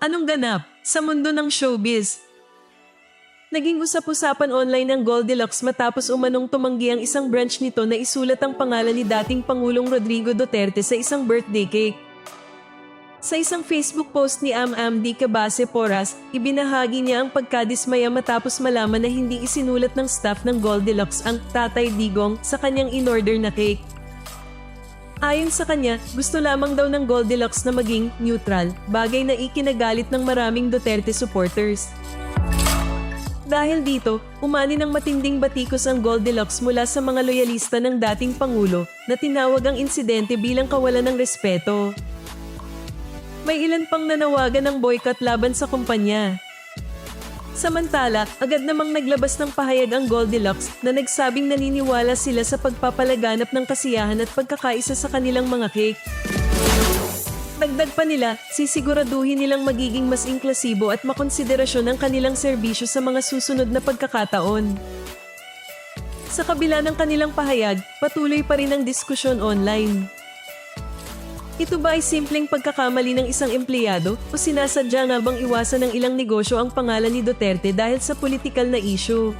Anong ganap sa mundo ng showbiz? Naging usap-usapan online ng Goldilocks matapos umanong tumanggi ang isang branch nito na isulat ang pangalan ni dating Pangulong Rodrigo Duterte sa isang birthday cake. Sa isang Facebook post ni Am Di Cabase Porras, ibinahagi niya ang pagkadismaya matapos malaman na hindi isinulat ng staff ng Goldilocks ang Tatay Digong sa kanyang in-order na cake. Ayon sa kanya, gusto lamang daw ng Goldilocks na maging neutral, bagay na ikinagalit ng maraming Duterte supporters. Dahil dito, umani ng matinding batikos ang Goldilocks mula sa mga loyalista ng dating Pangulo na tinawag ang insidente bilang kawalan ng respeto. May ilan pang nanawagan ng boycott laban sa kumpanya. Samantala, agad namang naglabas ng pahayag ang Goldilocks na nagsabing naniniwala sila sa pagpapalaganap ng kasiyahan at pagkakaisa sa kanilang mga cake. Dagdag pa nila, sisiguraduhin nilang magiging mas inklusibo at makonsiderasyon ang kanilang serbisyo sa mga susunod na pagkakataon. Sa kabila ng kanilang pahayag, patuloy pa rin ang diskusyon online. Ito ba ay simpleng pagkakamali ng isang empleyado o sinasadya nga bang iwasan ng ilang negosyo ang pangalan ni Duterte dahil sa politikal na issue?